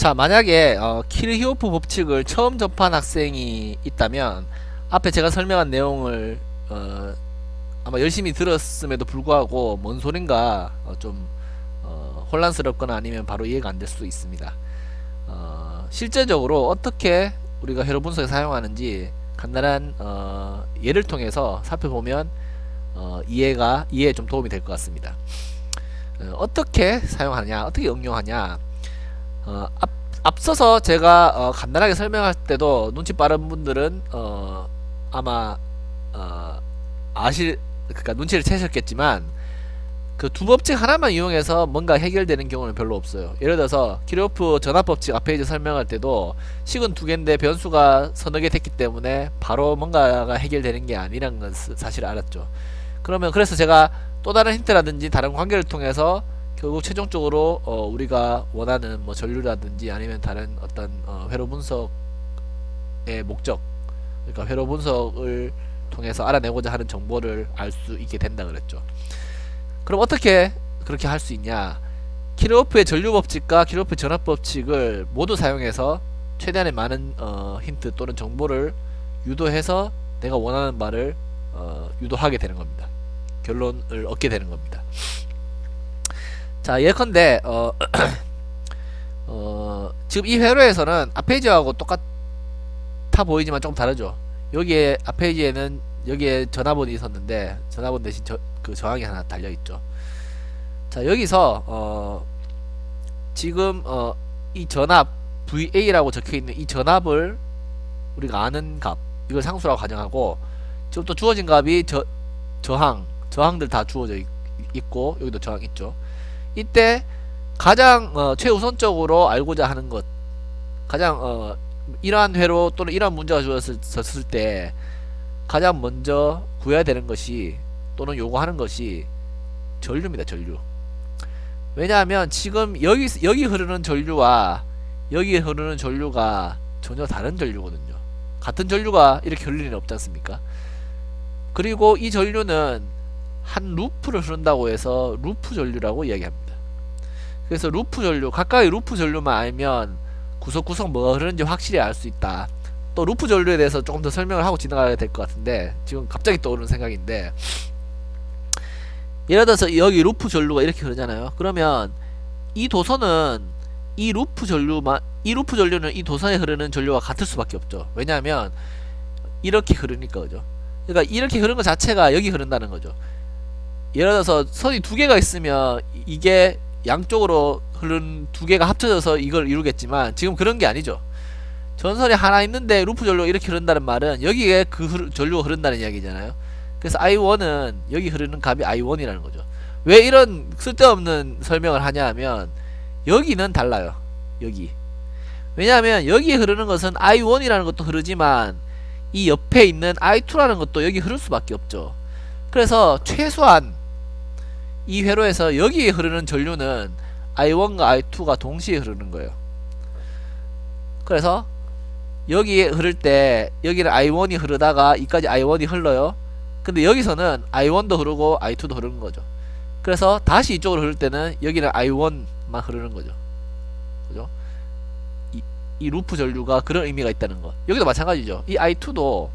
자 만약에 어, 키르히오프 법칙을 처음 접한 학생이 있다면 앞에 제가 설명한 내용을 어, 아마 열심히 들었음에도 불구하고 뭔 소린가 어, 좀 어, 혼란스럽거나 아니면 바로 이해가 안 될 수도 있습니다. 어, 실제적으로 어떻게 우리가 회로 분석에 사용하는지 간단한 어, 예를 통해서 살펴보면 어, 이해가 이해에 좀 도움이 될 것 같습니다. 어, 어떻게 사용하냐, 어떻게 응용하냐. 어, 앞, 앞서서 제가 어, 간단하게 설명할 때도 눈치 빠른 분들은 어, 아마 어, 아실 그러니까 눈치를 채셨겠지만 그 두 법칙 하나만 이용해서 뭔가 해결되는 경우는 별로 없어요. 예를 들어서 키르호프 전압 법칙 앞에 이제 설명할 때도 식은 두 개인데 변수가 서너 개 됐기 때문에 바로 뭔가가 해결되는 게 아니라는 건 스- 사실 알았죠. 그러면 그래서 제가 또 다른 힌트라든지 다른 관계를 통해서 결국 최종적으로 어, 우리가 원하는 뭐 전류라든지 아니면 다른 어떤 어, 회로 분석의 목적 그러니까 회로 분석을 통해서 알아내고자 하는 정보를 알 수 있게 된다 그랬죠. 그럼 어떻게 그렇게 할 수 있냐? 키르호프의 전류 법칙과 키르호프의 전압 법칙을 모두 사용해서 최대한의 많은 어, 힌트 또는 정보를 유도해서 내가 원하는 말을 어, 유도하게 되는 겁니다. 결론을 얻게 되는 겁니다. 자 예컨대 어, 어, 지금 이 회로에서는 앞페이지하고 똑같아 보이지만 조금 다르죠. 여기에 앞페이지에는 여기에 전화번이 있었는데 전화번 대신 저, 그 저항이 하나 달려 있죠. 자 여기서 어, 지금 어, 이 전압 VA라고 적혀 있는 이 전압을 우리가 아는 값 이걸 상수라고 가정하고 지금 또 주어진 값이 저 저항 저항들 다 주어져 있, 있고 여기도 저항 있죠. 이때 가장 어, 최우선적으로 알고자 하는 것 가장 어, 이러한 회로 또는 이러한 문제가 주어졌을 때 가장 먼저 구해야 되는 것이 또는 요구하는 것이 전류입니다 전류. 왜냐하면 지금 여기 여기 흐르는 전류와 여기 흐르는 전류가 전혀 다른 전류거든요. 같은 전류가 이렇게 흐를 리는 없지 않습니까? 그리고 이 전류는 한 루프를 흐른다고 해서 루프 전류라고 이야기합니다. 그래서 루프 전류 각각의 루프 전류만 알면 구석구석 뭐가 흐르는지 확실히 알 수 있다. 또 루프 전류에 대해서 조금 더 설명을 하고 지나가야 될 것 같은데 지금 갑자기 떠오르는 생각인데 예를 들어서 여기 루프 전류가 이렇게 흐르잖아요. 그러면 이 도선은 이 루프 전류만 이 루프 전류는 이 도선에 흐르는 전류와 같을 수밖에 없죠. 왜냐하면 이렇게 흐르니까 그죠? 그러니까 이렇게 흐르는 것 자체가 여기 흐른다는 거죠 예를 들어서 선이 두 개가 있으면 이- 이게 양쪽으로 흐른 두 개가 합쳐져서 이걸 이루겠지만 지금 그런 게 아니죠 전선이 하나 있는데 루프 전류가 이렇게 흐른다는 말은 여기에 그 흐르, 전류가 흐른다는 이야기잖아요. 그래서 I1은 여기 흐르는 값이 I1이라는 거죠. 왜 이런 쓸데없는 설명을 하냐 하면 여기는 달라요. 여기. 왜냐하면 여기 흐르는 것은 I1이라는 것도 흐르지만 이 옆에 있는 I2라는 것도 여기 흐를 수밖에 없죠. 그래서 최소한 이 회로에서 여기에 흐르는 전류는 I1과 I2가 동시에 흐르는 거예요. 그래서 여기에 흐를 때 여기는 I1이 흐르다가 이까지 I1이 흘러요. 근데 여기서는 I1도 흐르고 I2도 흐르는 거죠. 그래서 다시 이쪽으로 흐를 때는 여기는 I1만 흐르는 거죠. 그죠? 이, 이 루프 전류가 그런 의미가 있다는 거. 여기도 마찬가지죠. 이 I2도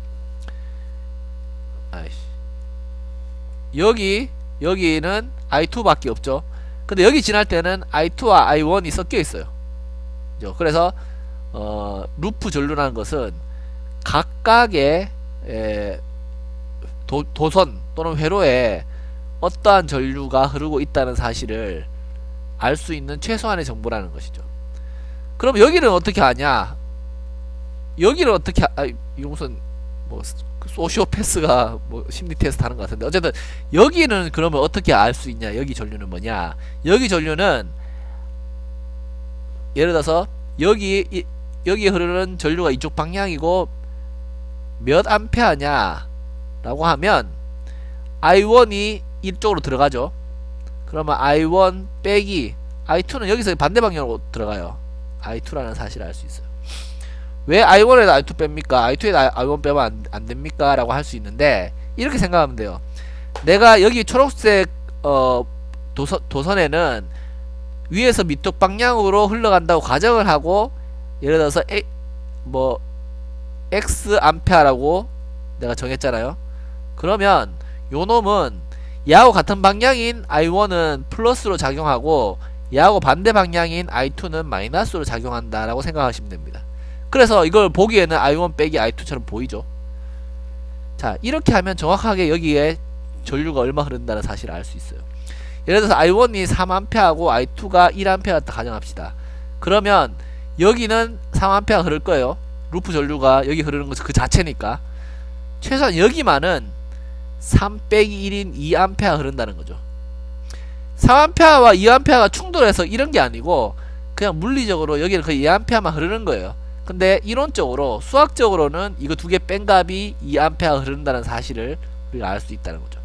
아이씨. 여기 여기는 I2밖에 없죠. 근데 여기 지날 때는 I2와 I1이 섞여 있어요. 그죠? 그래서 어, 루프 전류라는 것은 각각의 에, 도, 도선 또는 회로에 어떠한 전류가 흐르고 있다는 사실을 알 수 있는 최소한의 정보라는 것이죠. 그럼 여기는 어떻게 하냐? 여기는 어떻게 하, 아, 이거 무슨 뭐 소시오패스가 뭐 심리 테스트 하는 것 같은데 어쨌든 여기는 그러면 어떻게 알 수 있냐? 여기 전류는 뭐냐? 여기 전류는 예를 들어서 여기 이, 여기 흐르는 전류가 이쪽 방향이고 몇 암페어냐 라고 하면 I1이 이쪽으로 들어가죠 그러면 I1 빼기 I2는 여기서 반대 방향으로 들어가요 I2라는 사실을 알 수 있어요 왜 I1에다 I2 뺍니까 I2에다 I1 빼면 안, 안 됩니까 라고 할 수 있는데 이렇게 생각하면 돼요 내가 여기 초록색 어, 도선, 도선에는 위에서 밑쪽 방향으로 흘러간다고 가정을 하고 예를 들어서 에, 뭐 x 암페어라고 내가 정했잖아요. 그러면 요 놈은 얘하고 같은 방향인 i1은 플러스로 작용하고 얘하고 반대 방향인 i2는 마이너스로 작용한다라고 생각하시면 됩니다. 그래서 이걸 보기에는 i1 빼기 i2처럼 보이죠. 자 이렇게 하면 정확하게 여기에 전류가 얼마 흐른다는 사실을 알 수 있어요. 예를 들어서 i1이 3A하고 i2가 1A다 가정합시다. 그러면 여기는 3A 흐를 거예요. 루프 전류가 여기 흐르는 것은 그 자체니까 최소한 여기만은 3 빼기 1인 2A 흐른다는 거죠. 3A와 2A가 충돌해서 이런 게 아니고 그냥 물리적으로 여기는 거의 2A만 흐르는 거예요. 근데 이론적으로 수학적으로는 이거 두 개 뺀 값이 2A 흐른다는 사실을 우리가 알 수 있다는 거죠.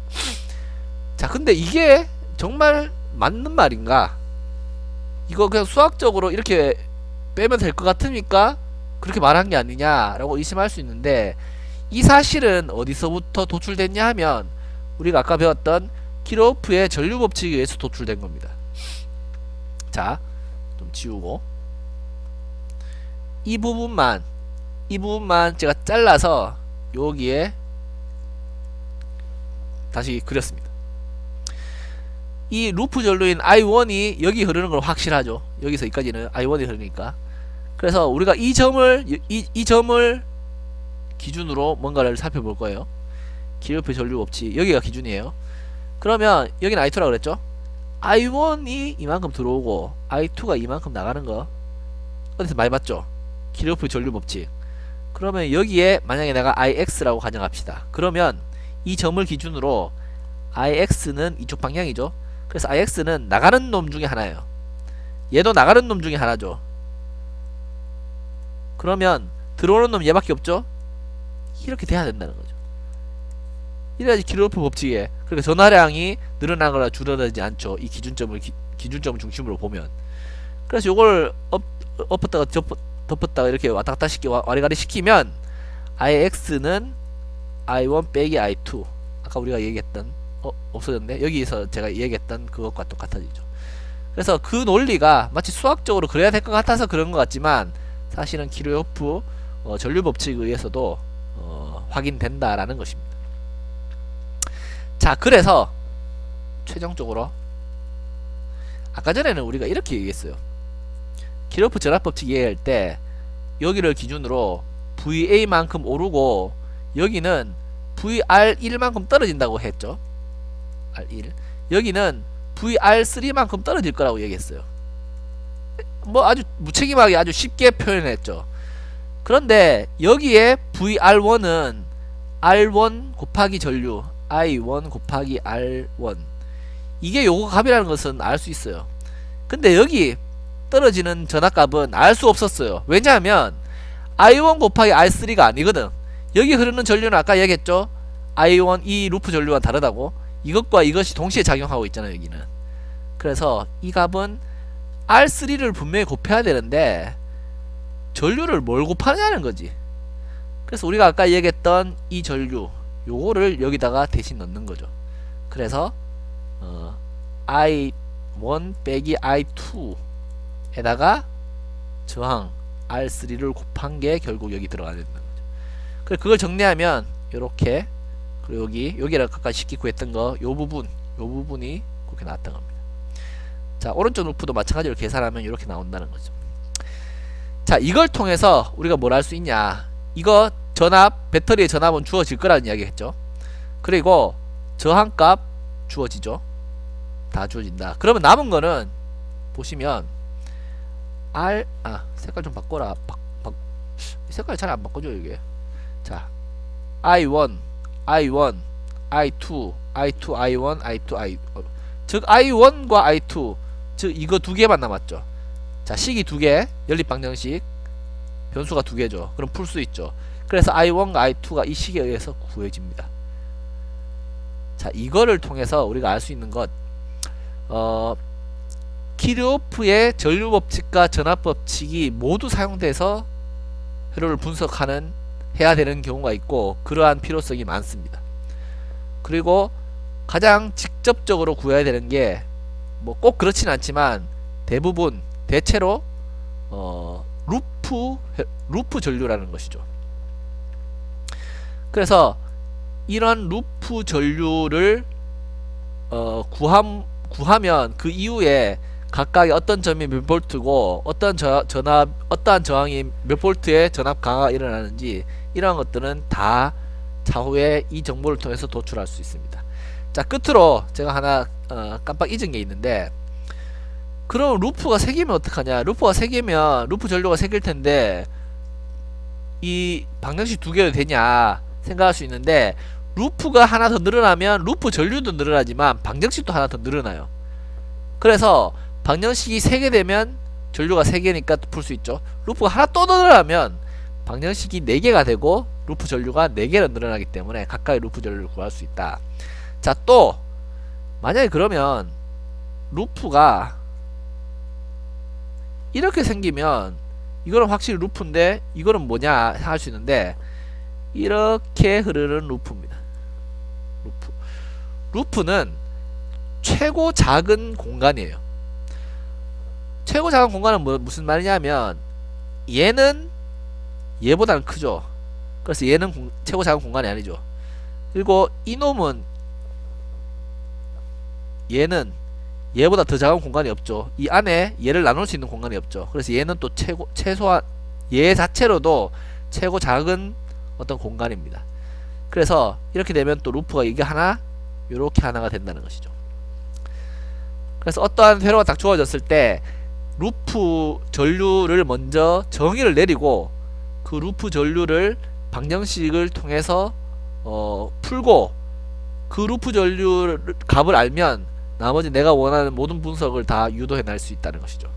자, 근데 이게 정말 맞는 말인가? 이거 그냥 수학적으로 이렇게 빼면 될 것 같으니까 그렇게 말한 게 아니냐라고 의심할 수 있는데 이 사실은 어디서부터 도출됐냐 하면 우리가 아까 배웠던 키로프의 전류 법칙에 의해서 도출된 겁니다. 자, 좀 지우고 이 부분만 이 부분만 제가 잘라서 여기에 다시 그렸습니다. 이 루프 전류인 I1이 여기 흐르는 걸 확실하죠. 여기서 여기까지는 I1이 흐르니까. 그래서 우리가 이 점을 이, 이 점을 기준으로 뭔가를 살펴볼 거예요. 기울표 전류 법칙 여기가 기준이에요. 그러면 여기는 I2라고 그랬죠? I1이 이만큼 들어오고 I2가 이만큼 나가는 거 어디서 많이 봤죠? 기울표 전류 법칙. 그러면 여기에 만약에 내가 IX라고 가정합시다. 그러면 이 점을 기준으로 IX는 이쪽 방향이죠. 그래서 IX는 나가는 놈 중에 하나예요. 얘도 나가는 놈 중에 하나죠. 그러면 들어오는 놈 얘밖에 없죠? 이렇게 돼야 된다는 거죠. 이래야지 키로프 법칙에 그러니까 전화량이 늘어나거나 줄어들지 않죠. 이 기준점을 기, 기준점 중심으로 보면. 그래서 요걸 엎, 엎었다가 덮, 덮었다가 이렇게 왔다 갔다 시키 와리가리 시키면 IX는 I1 빼기 I2 아까 우리가 얘기했던 어 없어졌네? 여기서 제가 얘기했던 그것과 똑같아지죠. 그래서 그 논리가 마치 수학적으로 그래야 될 것 같아서 그런 것 같지만 사실은 키르호프 어, 전류 법칙에 의해서도 어, 확인된다라는 것입니다. 자 그래서 최종적으로 아까 전에는 우리가 이렇게 얘기했어요 키르호프 전압 법칙 이해할 때 여기를 기준으로 VA만큼 오르고 여기는 VR1만큼 떨어진다고 했죠. R1. 여기는 VR3만큼 떨어질 거라고 얘기했어요. 뭐 아주 무책임하게 아주 쉽게 표현했죠. 그런데 여기에 VR1은 R1 곱하기 전류 I1 곱하기 R1 이게 요거 값이라는 것은 알 수 있어요. 근데 여기 떨어지는 전압값은 알 수 없었어요. 왜냐하면 I1 곱하기 R3가 아니거든. 여기 흐르는 전류는 아까 얘기했죠. I1 이 루프 전류와 다르다고. 이것과 이것이 동시에 작용하고 있잖아요. 여기는. 그래서 이 값은 R3를 분명히 곱해야 되는데 전류를 뭘 곱하냐는 거지. 그래서 우리가 아까 얘기했던 이 전류 요거를 여기다가 대신 넣는 거죠. 그래서 어, I1 빼기 I2 에다가 저항 R3를 곱한 게 결국 여기 들어가야 된다는 거죠. 그래 그걸 정리하면 요렇게 그리고 여기 여기를 아까 쉽게 구했던 거 요 부분 요 부분이 그렇게 나왔던 겁니다. 자 오른쪽 루프도 마찬가지로 계산하면 이렇게 나온다는 거죠. 자 이걸 통해서 우리가 뭘 할 수 있냐 이거 전압 배터리의 전압은 주어질 거라는 이야기 했죠. 그리고 저항값 주어지죠. 다 주어진다. 그러면 남은 거는 보시면 R 아 색깔 좀 바꿔라. 바, 바, 색깔 잘 안 바꿔줘 이게. 자 I1 I1 I2 I2 I1 I2 I 어, 즉 I1과 I2 즉 이거 두 개만 남았죠. 자 식이 두 개 연립 방정식. 변수가 두 개죠. 그럼 풀 수 있죠. 그래서 I1과 I2가 이 식에 의해서 구해집니다. 자 이거를 통해서 우리가 알 수 있는 것 어, 키르호프의 전류 법칙과 전압 법칙이 모두 사용돼서 회로를 분석하는 해야 되는 경우가 있고 그러한 필요성이 많습니다. 그리고 가장 직접적으로 구해야 되는 게 뭐 꼭 그렇진 않지만 대부분 대체로 어, 루프 루프 전류라는 것이죠. 그래서 이런 루프 전류를 어, 구함 구하면 그 이후에 각각의 어떤 점이 몇 볼트고 어떤 저, 전압 어떠한 저항이 몇 볼트의 전압 강화가 일어나는지 이러한 것들은 다 차후에 이 정보를 통해서 도출할 수 있습니다. 자 끝으로 제가 하나 어, 깜빡 잊은 게 있는데 그럼 루프가 세 개면 어떡하냐 루프가 세 개면 루프 전류가 세 개일 텐데 이 방정식 두 개도 되냐 생각할 수 있는데 루프가 하나 더 늘어나면 루프 전류도 늘어나지만 방정식도 하나 더 늘어나요 그래서 방정식이 세개 되면 전류가 세 개니까 풀 수 있죠 루프가 하나 또 늘어나면 방정식이 네 개가 되고 루프 전류가 네 개로 늘어나기 때문에 각각의 루프 전류를 구할 수 있다 자 또 만약에 그러면 루프가 이렇게 생기면 이거는 확실히 루프인데 이거는 뭐냐 할 수 있는데 이렇게 흐르는 루프입니다. 루프. 루프는 최고 작은 공간이에요. 최고 작은 공간은 뭐, 무슨 말이냐면 얘는 얘보다는 크죠. 그래서 얘는 공- 최고 작은 공간이 아니죠. 그리고 이놈은 얘는 얘보다 더 작은 공간이 없죠. 이 안에 얘를 나눌 수 있는 공간이 없죠. 그래서 얘는 또 최고 최소한 얘 자체로도 최고 작은 어떤 공간입니다. 그래서 이렇게 되면 또 루프가 이게 하나, 요렇게 하나가 된다는 것이죠. 그래서 어떠한 회로가 딱 주어졌을 때 루프 전류를 먼저 정의를 내리고 그 루프 전류를 방정식을 통해서 어, 풀고 그 루프 전류 값을 알면 나머지 내가 원하는 모든 분석을 다 유도해 낼 수 있다는 것이죠.